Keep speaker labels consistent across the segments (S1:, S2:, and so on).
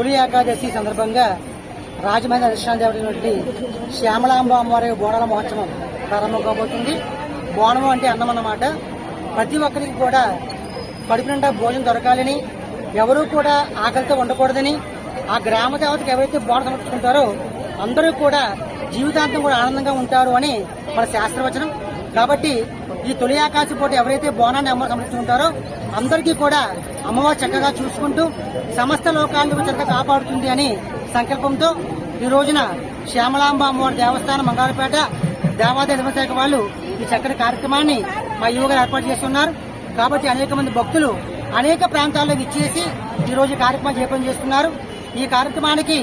S1: తొలి ఏకాదశి సందర్భంగా రాజమండ్రి అధిష్టాన దేవతైనటువంటి శ్యామలాంబ అమ్మవారి బోనాల మహోత్సవం ప్రారంభం కాబోతుంది బోనం అంటే అన్నం అన్నమాట. ప్రతి ఒక్కరికి కూడా కడుపు నిండా భోజనం దొరకాలని ఎవరూ కూడా ఆకలితో ఉండకూడదని ఆ గ్రామ దేవతకు ఎవరైతే బోనం సమర్పించుకుంటారో అందరూ కూడా జీవితాంతం కూడా ఆనందంగా ఉంటారు అని మన శాస్త్రవచనం కాబట్టి ఈ తొలి ఆకాశ పోటీ ఎవరైతే బోనాన్ని అమ్మ సమర్పించుకుంటారో అందరికీ కూడా అమ్మవారు చక్కగా చూసుకుంటూ సమస్త లోకాలను చక్కగా కాపాడుతుంది అని సంకల్పంతో ఈ రోజున శ్యామలాంబ అమ్మవారి దేవస్థానం మంగారపేట దేవాదాయ ధర్మశాఖ వాళ్ళు ఈ చక్కటి కార్యక్రమాన్ని మా యువగారు ఏర్పాటు చేస్తున్నారు. కాబట్టి అనేక మంది భక్తులు అనేక ప్రాంతాల్లో ఇచ్చేసి ఈ రోజు కార్యక్రమం చేపం చేస్తున్నారు. ఈ కార్యక్రమానికి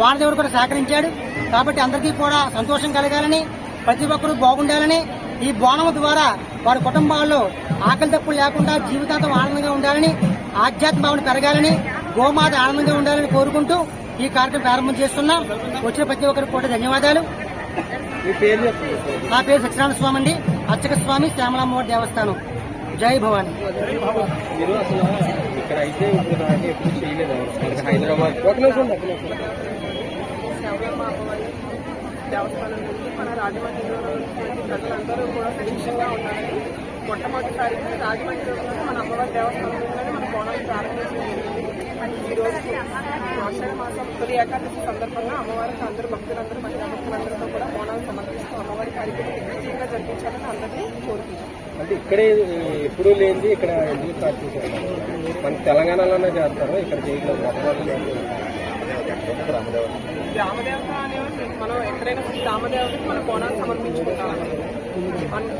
S1: వానదేవుడు కూడా సహకరించాడు. కాబట్టి అందరికీ కూడా సంతోషం కలగాలని ప్రతి ఒక్కరూ బాగుండాలని ఈ బోనం ద్వారా వారి కుటుంబాల్లో ఆకలి తప్పులు లేకుండా జీవితాంతం ఆనందంగా ఉండాలని ఆధ్యాత్మిక భావన పెరగాలని గోమాత ఆనందంగా ఉండాలని కోరుకుంటూ ఈ కార్యక్రమం ప్రారంభం చేస్తున్నాం. వచ్చిన ప్రతి ఒక్కరికి కూడా ధన్యవాదాలు. నా పేరు సత్యనారాయణ స్వామి అండి. అర్చక స్వామి శ్యామలామ్మవారి దేవస్థానం. జై భవాని.
S2: హైదరాబాద్.
S3: దేవస్థానం నుంచి మన రాజమండ్రిలో ప్రజలందరూ కూడా సుభిక్షంగా ఉండాలని మొట్టమొదటిసారిగా రాజమండ్రిలో మన అమ్మవారి దేవస్థానం నుండి మన కోణాలు ప్రారంభించడం ఈ రోజు ఆషాఢ మాసం తొలి ఏకాదశి సందర్భంగా అమ్మవారికి అందరూ భక్తులందరూ మహిళా భక్తులందరితో కూడా కోణాలు సమర్పిస్తూ అమ్మవారి కార్యక్రమం దిగ్విజయంగా జరిపించాలని అందరినీ కోరుకుంటున్నాం
S2: అంటే ఇక్కడే ఎప్పుడూ లేనిది ఇక్కడ ఎందుకు సాధించారు మన తెలంగాణలోనే చేస్తారు? ఇక్కడ చేయట్లేదు మొట్టమొదటి
S3: గ్రామదేవత అనేవి మనం ఎక్కడైనా సరే మన బోనాలు సమర్పించుకుంటాం అన్-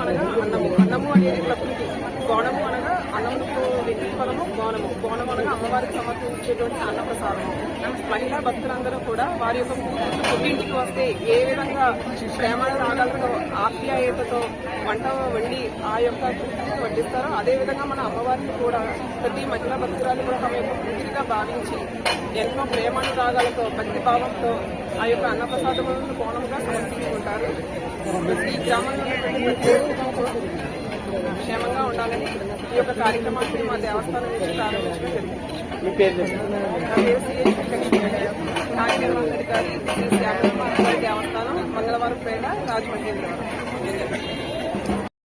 S3: అనగా అన్నము. అన్నము అనేది ప్రకృతి. బోనము అనగా అన్నముకు బోనము. బోనం అనగా అమ్మవారికి సమర్పించేటువంటి అన్నప్రసాదం మహిళా భక్తులందరూ కూడా వారి యొక్క కూతురు పుట్టింటికి వస్తే ఏ విధంగా ప్రేమ రాగాలతో ఆప్యాయతతో వంట వండి ఆ యొక్క కూతురికి వడ్డిస్తారో అదేవిధంగా మన అమ్మవారిని కూడా ప్రతి మహిళా భక్తురాలు కూడా తమ యొక్క కూతురిగా భావించి ఎన్నో ప్రేమానురాగాలతో భక్తి భావంతో ఆ యొక్క అన్నప్రసాదములను బోనముగా సమర్పించుకుంటారు ఈ గ్రామంలో క్షేమంగా ఉండాలని ఈ యొక్క కార్యక్రమాన్ని మా దేవస్థానం నుంచి ప్రారంభించడం జరిగింది. శ్రీ దేవస్థానం మంగళవారం పేట రాజమండ్రి